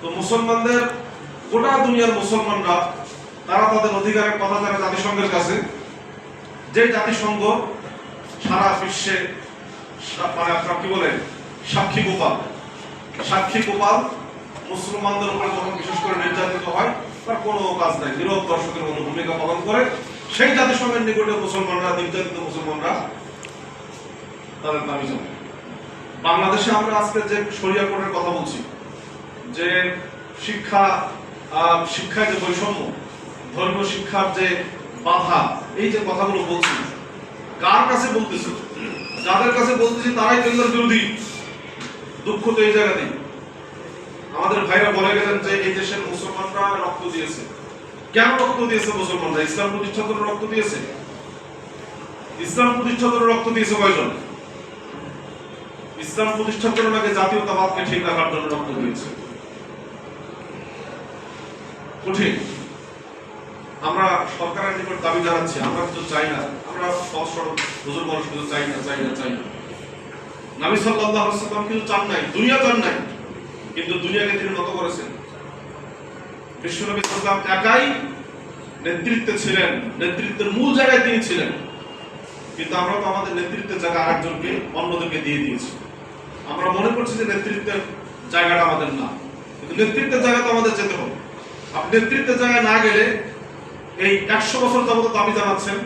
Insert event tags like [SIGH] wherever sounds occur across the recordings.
তো মুসলমানদের, গোটা দুনিয়ার মুসলমানরা, তারা তাদের অধিকারের কথা জানে জাতিসংঘের কাছে। যে জাতিসংঘ সারা বিশ্বে মানে আপনার কি বলে, সাক্ষী গোপাল। সাক্ষী গোপাল মুসলমানদের উপরে যখন বিশেষ করে নির্যাতিত হয়, তার কোনো কাজ নাই। নীরব দর্শকের মতো ভূমিকা পালন করে। সেই জাতিসংঘের নিকটে মুসলমানরা, নির্যাতিত মুসলমানরা তাদের দাবি জানায়। বাংলাদেশে আমরা আজকে যে শরিয়া কোর্টের কথা বলছি যে শিক্ষা শিক্ষায় যে বৈষম্য, ধর্মীয় শিক্ষার যে বাধা, এই যে কথাগুলো বলছি, কার কাছে বলতেছি? যাদের কাছে বলতেছি তারাই কেন্দ্রের বিরোধী। দুঃখ তো এই জায়গাতেই। আমাদের ভাইরা বলে গেলেন যে এই দেশের মুসলমানরা রক্ত দিয়েছে। কেন রক্ত দিয়েছে মুসলমানরা? ইসলাম প্রতিষ্ঠা করে রক্ত দিয়েছে? ইসলাম প্রতিষ্ঠা করে রক্ত দিয়েছে কয়জন? ইসলাম প্রতিষ্ঠা করে নাকি জাতীয়তাবাদকে ঠিক রাখার জন্য রক্ত দিয়েছে? কঠিন। আমরা সরকারের নিকট দাবি জানাচ্ছি, আমরা তো চাই না। আমরা সহজ হুজুর মানুষ কিন্তু চাই না চাই না চাই না। নবী আলাইহি সাল্লাম কিন্তু চান নাই, দুনিয়া চান নাই, কিন্তু দুনিয়াকে তিনি নত করেছেন। বিশ্বনবী সাল্লাম একাই নেতৃত্বে ছিলেন, নেতৃত্বের মূল জায়গায় তিনি ছিলেন। কিন্তু আমরা তো আমাদের নেতৃত্বের জায়গা আরেকজনকে, অন্যদেরকে দিয়ে দিয়েছি। আমরা মনে করছি যে নেতৃত্বের জায়গাটা আমাদের না, কিন্তু নেতৃত্বের জায়গা তো আমাদের যেতে হবে। নেতৃত্বের জায়গায় না গেলে এই একশো বছর যাবত দাবি জানাচ্ছেন,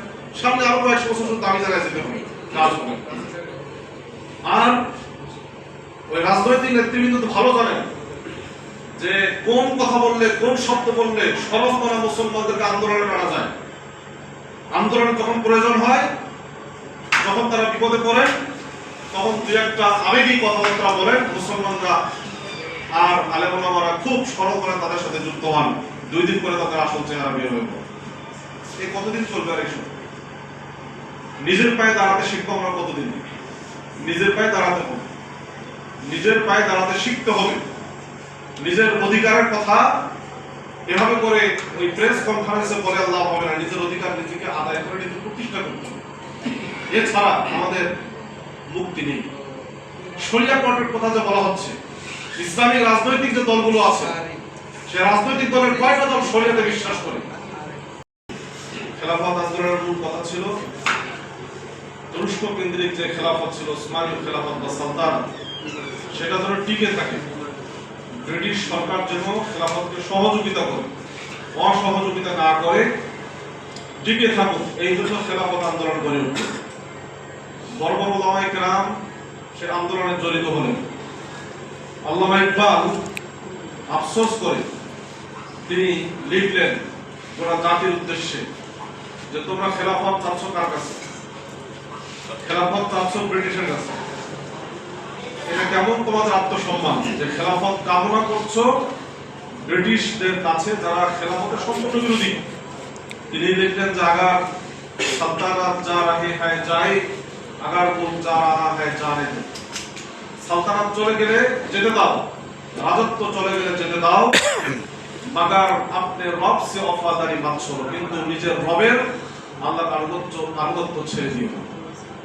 সামনে আরও একশো বছর দাবি জানায় যেতে কাজ হবে আর ওই রাজনৈতিক নেতৃবৃন্দ তো ভালো জানেন যে কোন কথা বললে, কোন শব্দ বললে সরব করা মুসলমানদেরকে আন্দোলনে আনা যায়। আন্দোলনে যখন প্রয়োজন হয়, যখন তারা বিপদে পড়ে তখন দু একটা আবেগী কথাবার্তা বলেন মুসলমানরা। আর আলেমরা খুব সরল করে তাদের সাথে যুক্ত হন। দুই দিন করে তাদের আসল চেহারা বের হয়ে। এই কতদিন চলবে আর এইসব নিজের পায়ে দাঁড়াতে শিখব আমরা কতদিন? নিজের পায়ে দাঁড়াতে হবে। নিজের পায়ে দাঁড়াতে শিখতে হবে। নিজের অধিকারের কথা এভাবে করে ওই প্রেস কনফারেন্সে বলে আল্লাহ হবে না, নিজের অধিকার নিজেকে আদায় করে নিজে প্রতিষ্ঠা করতে হবে। এছাড়া আমাদের মুক্তি নেই। শরিয়া কোর্টের কথা যে বলা হচ্ছে ইসলামিক রাজনৈতিক যে দলগুলো আছে, সে রাজনৈতিক দলের কয়টা দল শরিয়াতে বিশ্বাস করে? খেলাফত আন্দোলনের মূল কথা ছিল তুরস্ক কেন্দ্রিক যে খেলাফত ছিল, ওসমানীয় খেলাফত বা সালতান, সেটা যেন টিকে থাকে। ব্রিটিশ সরকার যেন খেলাফতকে সহযোগিতা করে, অসহযোগিতা না করে, টিকে থাকুক, এই জন্য খেলাফত আন্দোলন গড়ে উঠল। বড় ওলামায়ে কেরাম সে আন্দোলনে জড়িত হলেন। আল্লামা ইকবাল আফসোস করে তিনি লিখলেন গোটা জাতির উদ্দেশ্যে যে তোমরা খেলাফত চাচ্ছ কার কাছে? খেলাফত চাচ্ছ ব্রিটিশের কাছে। এটা কেমন তোমাদের আত্মসম্মান? যে খেলাফত কামনা করছ ব্রিটিশদের কাছে যারা খেলাফতের সম্পূর্ণ বিরোধী। তিনি লিখলেন যে যা রাহে যায়, আগার মুল্ক যা রাহা দো। সালতানাত চলে গেলে যেতে দাও রাজত্ব চলে গেলে যেতে দাও [COUGHS] মাগার আপনি রব সে অফাদারি মানছ কিন্তু নিজের রবের আল্লাহ আনুগত্য আনুগত্য ছেড়ে দিও।